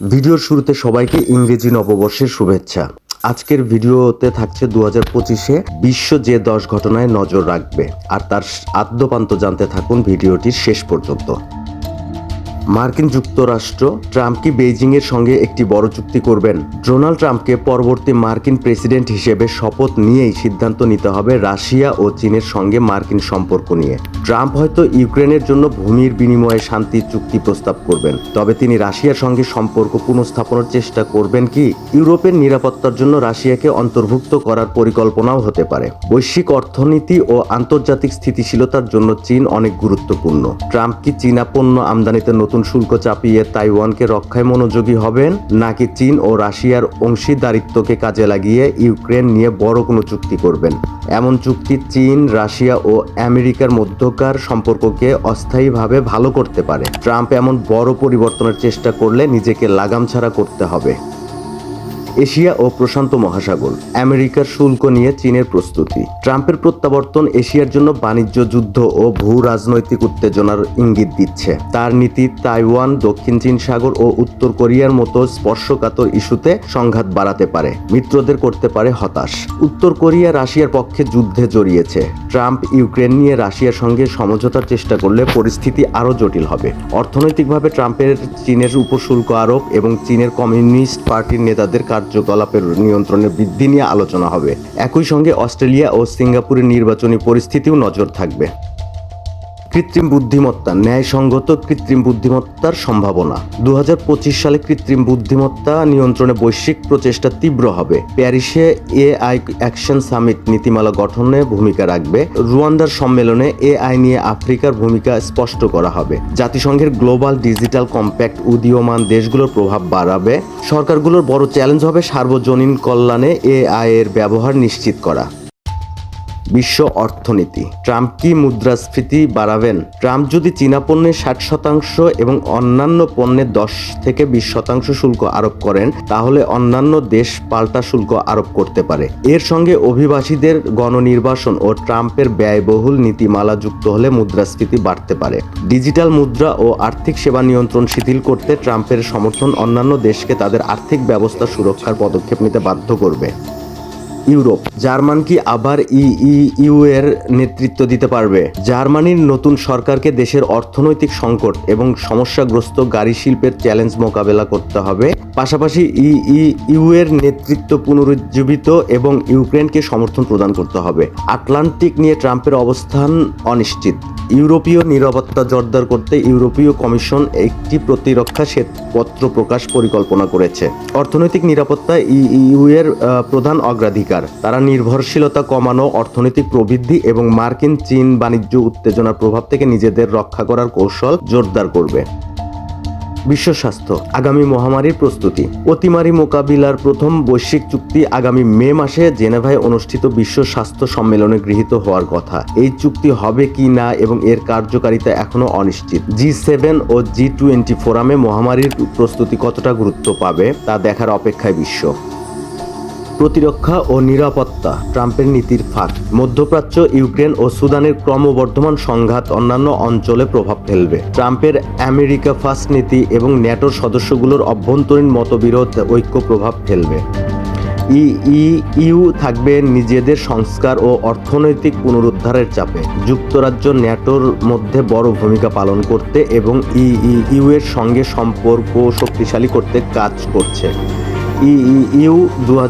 ভিডিওর শুরুতে সবাইকে ইংরেজি নববর্ষের শুভেচ্ছা। আজকের ভিডিওতে থাকছে দু হাজার পঁচিশে বিশ্ব যে দশ ঘটনায় নজর রাখবে, আর তার আদ্যপান্ত জানতে থাকুন ভিডিওটির শেষ পর্যন্ত। মার্কিন যুক্তরাষ্ট্র ট্রাম্প কি বেইজিং এর সঙ্গে একটি বড় চুক্তি করবেন? ডোনাল্ড ট্রাম্পকে পরবর্তী মার্কিন প্রেসিডেন্ট হিসেবে শপথ নিয়েই সিদ্ধান্ত নিতে হবে রাশিয়া ও চীনের সঙ্গে মার্কিন সম্পর্ক নিয়ে। ট্রাম্প হয়তো ইউক্রেনের জন্য ভূমির বিনিময়ে শান্তি চুক্তি প্রস্তাব করবেন। তবে তিনি রাশিয়ার সঙ্গে সম্পর্ক পুনঃস্থাপনের চেষ্টা করবেন কি? ইউরোপের নিরাপত্তার জন্য রাশিয়াকে অন্তর্ভুক্ত করার পরিকল্পনাও হতে পারে। বৈশ্বিক অর্থনীতি ও আন্তর্জাতিক স্থিতিশীলতার জন্য চীন অনেক গুরুত্বপূর্ণ। ট্রাম্প কি চীনা পণ্য আমদানিতে নতুন শুল্ক চাপিয়ে তাইওয়ানকে রক্ষায় মনোযোগী হবেন, নাকি চীন ও রাশিয়ার অংশীদারিত্বকে কাজে লাগিয়ে ইউক্রেন নিয়ে বড় কোনো চুক্তি করবেন? এমন চুক্তি চীন, রাশিয়া ও আমেরিকার মধ্যকার সম্পর্ককে অস্থায়ীভাবে ভালো করতে পারে। ট্রাম্প এমন বড় পরিবর্তনের চেষ্টা করলে নিজেকে লাগাম ছাড়া করতে হবে। এশিয়া ও প্রশান্ত মহাসাগর, আমেরিকার শুল্ক নিয়ে চীনের প্রস্তুতি। ট্রাম্পের প্রত্যাবর্তন এশিয়ার জন্য বাণিজ্য যুদ্ধ ও ভূ রাজনৈতিক উত্তেজনার ইঙ্গিত দিচ্ছে। তার নীতি তাইওয়ান, দক্ষিণ চীন সাগর ও উত্তর কোরিয়ার মতো স্পর্শকাতর ইস্যুতে সংঘাত বাড়াতে পারে, মিত্রদের করতে পারে হতাশ। উত্তর কোরিয়া রাশিয়ার পক্ষে যুদ্ধে জড়িয়েছে। ট্রাম্প ইউক্রেন নিয়ে রাশিয়ার সঙ্গে সমঝোতার চেষ্টা করলে পরিস্থিতি আরও জটিল হবে। অর্থনৈতিকভাবে ট্রাম্পের, চীনের উপর শুল্ক আরোপ এবং চীনের কমিউনিস্ট পার্টির নেতাদের কার্যকলাপের নিয়ন্ত্রণের বৃদ্ধি নিয়ে আলোচনা হবে। একই সঙ্গে অস্ট্রেলিয়া ও সিঙ্গাপুরের নির্বাচনী পরিস্থিতিও নজর থাকবে। কৃত্রিম বুদ্ধিমত্তা, ন্যায়সঙ্গত কৃত্রিম বুদ্ধিমত্তার সম্ভাবনা। দু হাজার পঁচিশ সালে কৃত্রিম বুদ্ধিমত্তা নিয়ন্ত্রণে বৈশ্বিক প্রচেষ্টা তীব্র হবে। প্যারিসে এআই অ্যাকশন সামিট নীতিমালা গঠনে ভূমিকা রাখবে। রুয়ান্দার সম্মেলনে এআই নিয়ে আফ্রিকার ভূমিকা স্পষ্ট করা হবে। জাতিসংঘের গ্লোবাল ডিজিটাল কম্প্যাক্ট উদীয়মান দেশগুলোর প্রভাব বাড়াবে। সরকারগুলোর বড় চ্যালেঞ্জ হবে সার্বজনীন কল্যাণে এআই এর ব্যবহার নিশ্চিত করা। বিশ্ব অর্থনীতি। ট্রাম্প কি মুদ্রাস্ফীতি বাড়াবেন? ট্রাম্প যদি চীনা পণ্যের ষাট শতাংশ এবং অন্যান্য পণ্যের দশ থেকে বিশ শতাংশ শুল্ক আরোপ করেন, তাহলে অন্যান্য দেশ পাল্টা শুল্ক আরোপ করতে পারে। এর সঙ্গে অভিবাসীদের গণনির্বাসন ও ট্রাম্পের ব্যয়বহুল নীতিমালা যুক্ত হলে মুদ্রাস্ফীতি বাড়তে পারে। ডিজিটাল মুদ্রা ও আর্থিক সেবা নিয়ন্ত্রণ শিথিল করতে ট্রাম্পের সমর্থন অন্যান্য দেশকে তাদের আর্থিক ব্যবস্থা সুরক্ষার পদক্ষেপ নিতে বাধ্য করবে। ইউরোপ। জার্মান কি আবার ইউ এর নেতৃত্ব দিতে পারবে? জার্মানির নতুন সরকারকে দেশের অর্থনৈতিক সংকট এবং সমস্যাগ্রস্ত গাড়ি শিল্পের চ্যালেঞ্জ মোকাবেলা করতে হবে। পাশাপাশি ইউ এর নেতৃত্ব পুনরুজ্জীবিত এবং ইউক্রেনকে সমর্থন প্রদান করতে হবে। আটলান্টিক নিয়ে ট্রাম্পের অবস্থান অনিশ্চিত। ইউরোপীয় নিরাপত্তা জোরদার করতে ইউরোপীয় কমিশন একটি প্রতিরক্ষা শ্বেতপত্র প্রকাশ পরিকল্পনা করেছে। অর্থনৈতিক নিরাপত্তা ইউ এর প্রধান অগ্রাধিকার। তারা নির্ভরশীলতা কমানো, অর্থনৈতিক প্রবৃদ্ধি এবং মার্কিন চীন বাণিজ্য উত্তেজনার প্রভাব থেকে নিজেদের রক্ষা করার কৌশল জোরদার করবে। বিশ্ব স্বাস্থ্য, আগামী মহামারীর প্রস্তুতি। অতিমারি মোকাবিলার প্রথম বৈশ্বিক চুক্তি আগামী মে মাসে জেনেভায় অনুষ্ঠিত বিশ্ব স্বাস্থ্য সম্মেলনে গৃহীত হওয়ার কথা। এই চুক্তি হবে কি না এবং এর কার্যকারিতা এখনও অনিশ্চিত। জি সেভেন ও জি টোয়েন্টি ফোরামে মহামারীর প্রস্তুতি কতটা গুরুত্ব পাবে, তা দেখার অপেক্ষায় বিশ্ব। প্রতিরক্ষা ও নিরাপত্তা, ট্রাম্পের নীতির ফাঁক, মধ্যপ্রাচ্য, ইউক্রেন ও সুদানের ক্রমবর্ধমান সংঘাত অন্যান্য অঞ্চলে প্রভাব ফেলবে। ট্রাম্পের আমেরিকা ফার্স্ট নীতি এবং ন্যাটোর সদস্যগুলোর অভ্যন্তরীণ মতবিরোধ ঐক্য প্রভাব ফেলবে। ইউ থাকবে নিজেদের সংস্কার ও অর্থনৈতিক পুনরুদ্ধারের চাপে। যুক্তরাজ্য ন্যাটোর মধ্যে বড় ভূমিকা পালন করতে এবং ইউ এর সঙ্গে সম্পর্ক শক্তিশালী করতে কাজ করছে। ই- ই- ইউ দু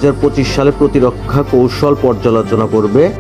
সালে প্রতিরক্ষা কৌশল পর্যালোচনা করবে।